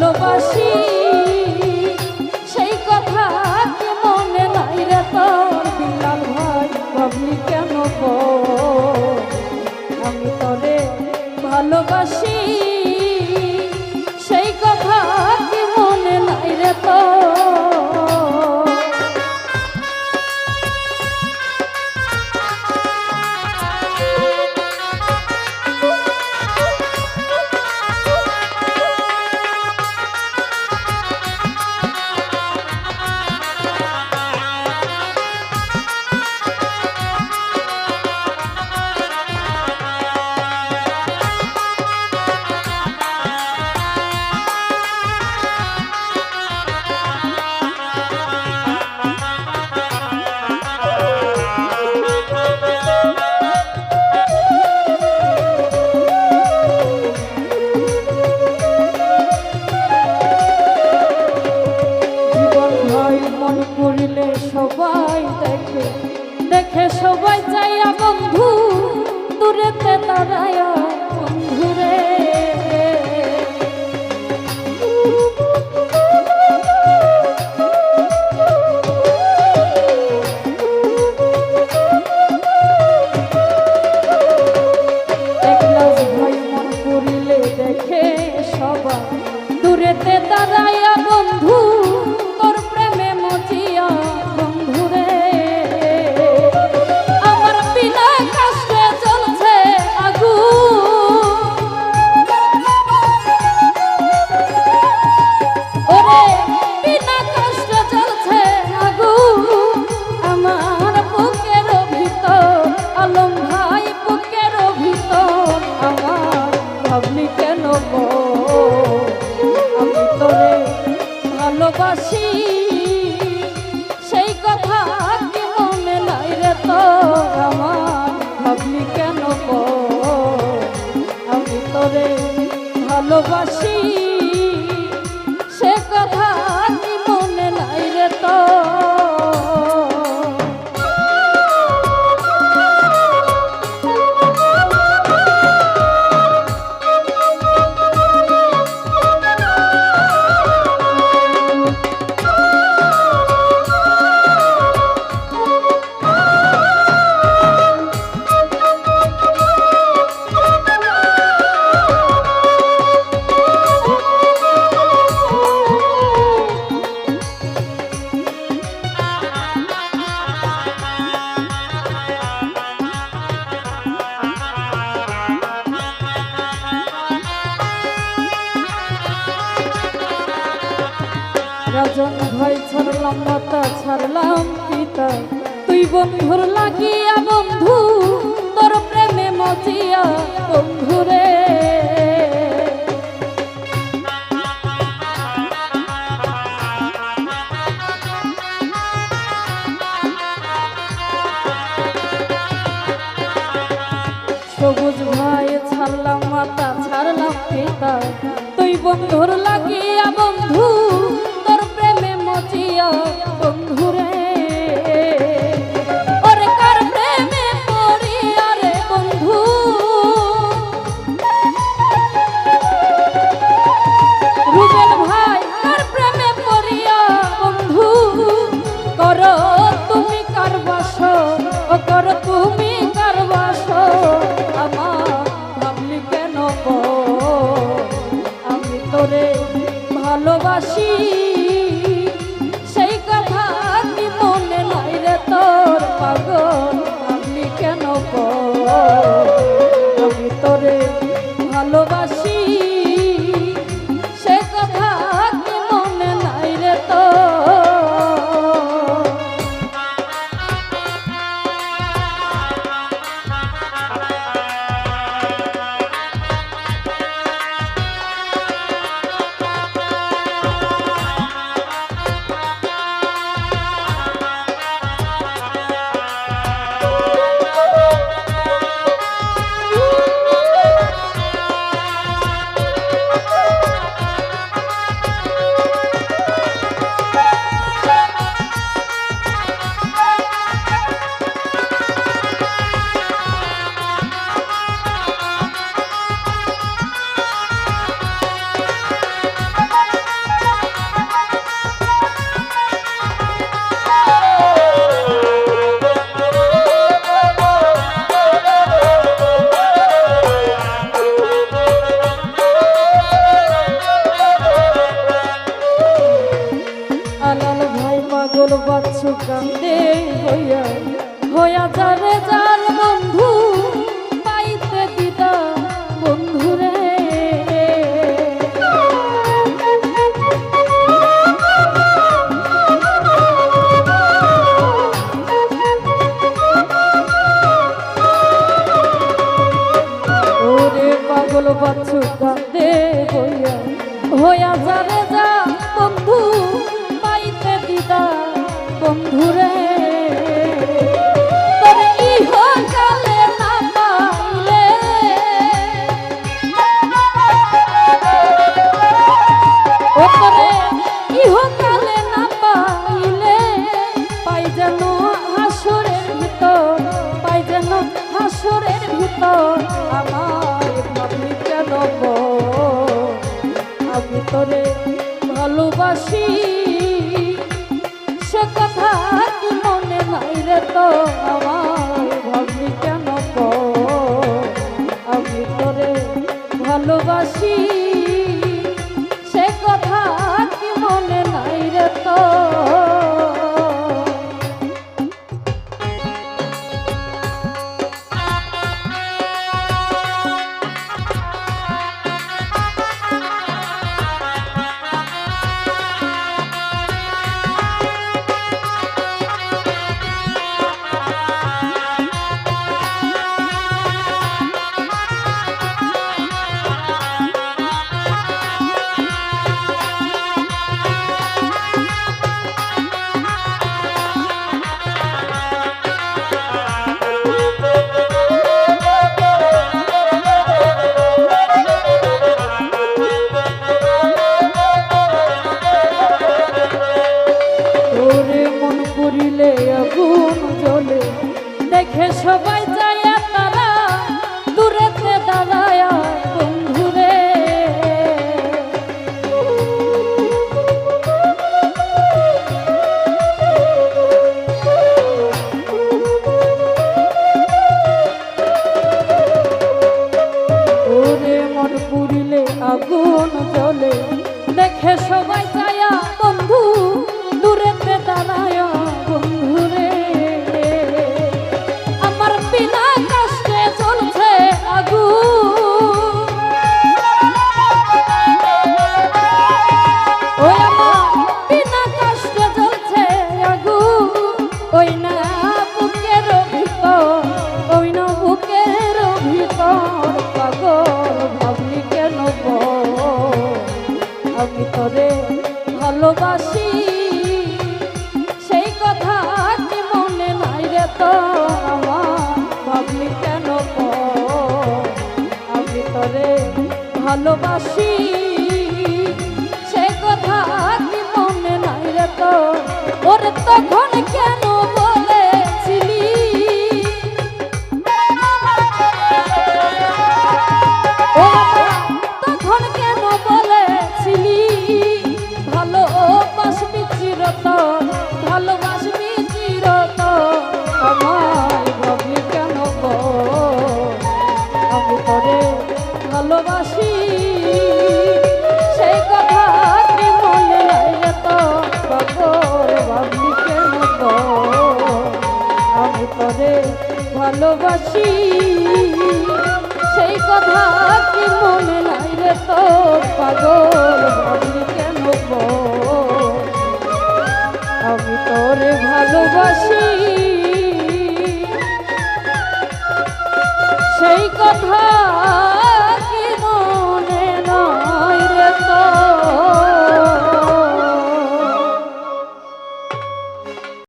ভালোবাসি। সেই কথা কি মনে নাই রে তোর? বিলাল ভাই, ভাবলি কেন? আমি তোরে ভালোবাসি। দূরেতে ভালোবাসি সেই কথা আমার? কেন ভালোবাসি। রাজন ভাই ছাড়লাম, মাতা ছাড়লাম পিতা। তুই বন্ধুর লাগিয়া বন্ধু, তোর প্রেমে মজিয়া বন্ধু রে। সবুজ ভাই ছাড়লাম, মাতা ছাড়লাম পিতা। তুই বন্ধুর লাগিয়া করো তুমি হইয়া হইয়া যারে যার বন্ধু, পাইতে দিদা বন্ধু রে। ওরে পাগল বাচ্চু কাঁদে হইয়া বন্ধুরে ভালোবাসি, সে কথা কি মনে নাই রে তো? আমার ভাবি কেন আমি তোরে ভালোবাসি, সে কথা কি মনে নাই রে তো? ভালোবাসি। সে কথা কি মনে নাই রে তো ওরে তখন ভালোবাসি। সেই কথা কি মনে নাই রে তোর? পাগল ভাবলি কেন আমি তোরে ভালোবাসি। সেই কথা